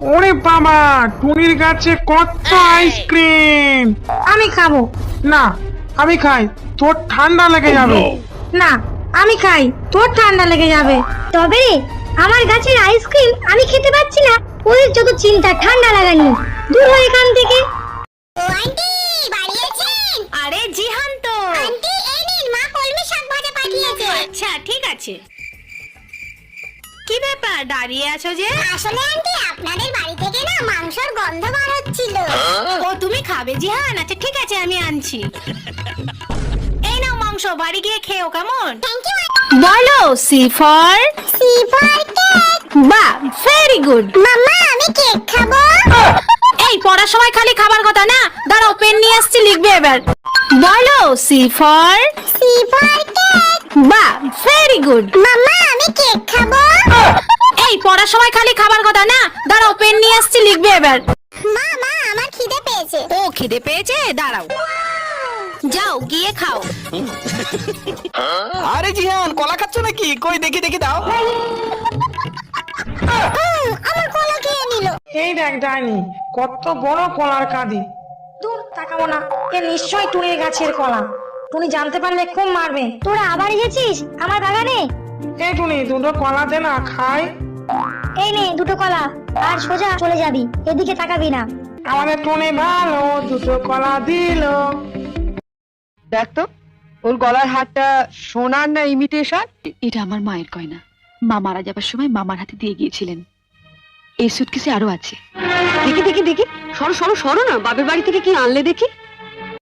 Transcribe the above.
ওরে বাবা টুনির গাছে কত আইসক্রিম। আমি খাব। না আমি খাই। তোর ঠান্ডা লেগে যাবে। না আমি খাই। তোর ঠান্ডা লেগে যাবে। তবে আমার গাছের আইসক্রিম আমি খেতে পাচ্ছি না। ওদের যত চিন্তা ঠান্ডা লাগানি দূর হয় এখান থেকে। ও আন্টি বাড়ি আছেন? আরে জিহান তো। আন্টি এই নিন মা কলমি শাক ভাজা পাঠিয়েছে। আচ্ছা ঠিক আছে। কি ব্যাপার দাঁড়িয়ে আছো যে? আসলে আন্টি আপনাদের বাড়ি থেকে না মাংসর গন্ধ বার হচ্ছিল। ও তুমি খাবে জিহান আচ্ছা ঠিক আছে আমি আনছি। এই নাও মাংস বাড়ি গিয়ে খেও কেমন? থ্যাংক ইউ বলো C for C for cake বা ভেরি গুড মাম্মা আমি কেক খাব। এই পড়ার সময় খালি খাবার কথা না? দাঁড়াও পেন নিয়ে আসছি লিখবে এবার। বলো C for C for cake বা ভেরি গুড মাম্মা আমি কেক খাব? এই পড়ার সময় খালি খাবার কথা না? দাঁড়াও পেন নিয়ে আসছি লিখবে এবার। মা মা আমার খিদে পেয়েছে। ও খিদে পেয়েছে? দাঁড়াও। যাও গিয়ে খাও। আরে জিহান কলা খাচ্ছ নাকি? কই দেখি দেখি দাও। আমার কলা খেয়ে নিল। এই দেখ ডাইনি কত বড় কলার কাঁদি। দূর তাকাবো না এ নিশ্চয়ই টুনির গাছের কলা। টুনি জানতে পারলে খুব মারবে। তোরা আবার এসেছিস? আমার বাগানে এই টুনি দুটো কলা দে না খাই। এই নে দুটো কলা। আর সোজা চলে যাবি এদিকে তাকাবি না। আমাদের টুনি ভালো দুটো কলা দিল। দেখ তো ওর গলার হারটা সোনার না ইমিটেশন এটা আমার মায়ের গয়না। মা মারা যাবার সময় মামার হাতে দিয়ে গিয়েছিলেন। এই সুটকেসে আরও আছে। দেখি দেখি দেখি। সরো সরো সরো না। বাপের বাড়ি থেকে কি আনলে দেখি?